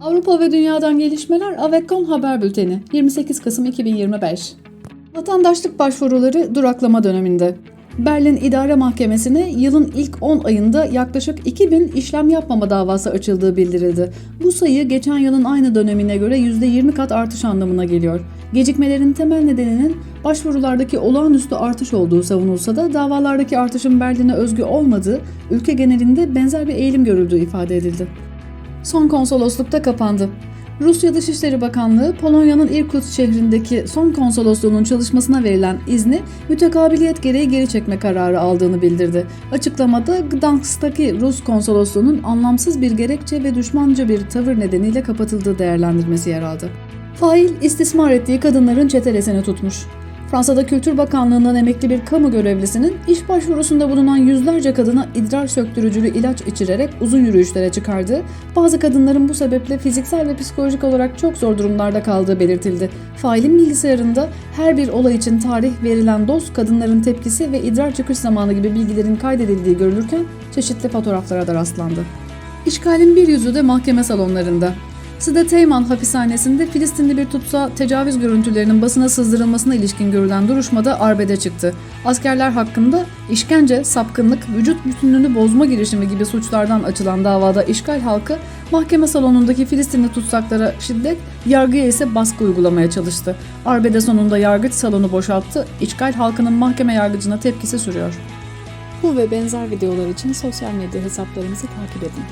Avrupa ve Dünya'dan gelişmeler Avekon Haber Bülteni 28 Kasım 2025 Vatandaşlık başvuruları duraklama döneminde. Berlin İdare Mahkemesi'ne yılın ilk 10 ayında yaklaşık 2000 işlem yapmama davası açıldığı bildirildi. Bu sayı geçen yılın aynı dönemine göre %20 kat artış anlamına geliyor. Gecikmelerin temel nedeninin başvurulardaki olağanüstü artış olduğu savunulsa da davalardaki artışın Berlin'e özgü olmadığı, ülke genelinde benzer bir eğilim görüldüğü ifade edildi. Son konsoloslukta kapandı. Rusya Dışişleri Bakanlığı, Polonya'nın Irkutsk şehrindeki son konsolosluğunun çalışmasına verilen izni mütekabiliyet gereği geri çekme kararı aldığını bildirdi. Açıklamada Gdansk'taki Rus konsolosluğunun anlamsız bir gerekçe ve düşmanca bir tavır nedeniyle kapatıldığı değerlendirmesi yer aldı. Fail istismar ettiği kadınların çetelesini tutmuş. Fransa'da Kültür Bakanlığı'ndan emekli bir kamu görevlisinin iş başvurusunda bulunan yüzlerce kadına idrar söktürücülü ilaç içirerek uzun yürüyüşlere çıkardığı, bazı kadınların bu sebeple fiziksel ve psikolojik olarak çok zor durumlarda kaldığı belirtildi. Failin bilgisayarında her bir olay için tarih verilen doz, kadınların tepkisi ve idrar çıkış zamanı gibi bilgilerin kaydedildiği görülürken çeşitli fotoğraflara da rastlandı. İşgalin bir yüzü de mahkeme salonlarında. Side Teyman hapishanesinde Filistinli bir tutsağa tecavüz görüntülerinin basına sızdırılmasına ilişkin görülen duruşmada arbede çıktı. Askerler hakkında işkence, sapkınlık, vücut bütünlüğünü bozma girişimi gibi suçlardan açılan davada işgal halkı mahkeme salonundaki Filistinli tutsaklara şiddet, yargıya ise baskı uygulamaya çalıştı. Arbede sonunda yargıç salonu boşalttı, işgal halkının mahkeme yargıcına tepkisi sürüyor. Bu ve benzer videolar için sosyal medya hesaplarımızı takip edin.